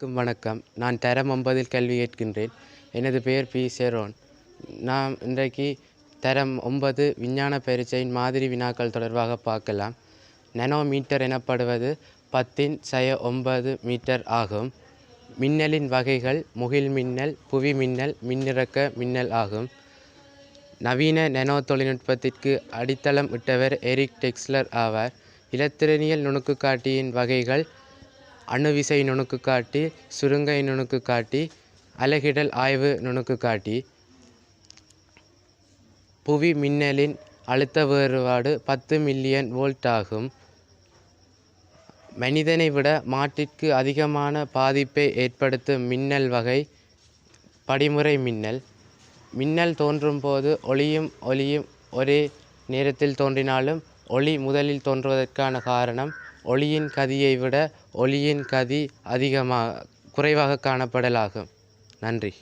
அனைவருக்கும் வணக்கம். நான் தரம் ஒன்பதில் கல்வி கேட்கின்றேன். எனது பெயர் பி. செரோன். நாம் இன்றைக்கு தரம் ஒன்பது விஞ்ஞான பரீட்சையின் மாதிரி வினாக்கள் தொடர்பாக பார்க்கலாம். நெனோமீட்டர் எனப்படுவது பத்தின் சய ஒன்பது மீட்டர் ஆகும். மின்னலின் வகைகள் முகில் மின்னல் புவி மின்னல் மின்னிறக்க மின்னல் ஆகும். நவீன நெனோ தொழில்நுட்பத்திற்கு அடித்தளம் இட்டவர் எரிக் டெக்ஸ்லர் ஆவார். இலத்திரனியல் நுணுக்குக்காட்டியின் வகைகள் அணுவிசை நுணுக்குக்காட்டி சுருங்கை நுணுக்குக்காட்டி அலகிடல் ஆய்வு நுணுக்குக்காட்டி புவி மின்னலின் அழுத்த வேறுபாடு பத்து மில்லியன் வோல்ட் ஆகும். மனிதனை விட மாட்டிற்கு அதிகமான பாதிப்பை ஏற்படுத்தும் மின்னல் வகை படிமுறை மின்னல். மின்னல் தோன்றும் போது ஒளியும் ஒலியும் ஒரே நேரத்தில் தோன்றினாலும் ஒளி முதலில் தோன்றுவதற்கான காரணம் ஒளியின் கதியை விட ஒளியின் கதி அதிகமாக குறைவாக காணப்படலாகும். நன்றி.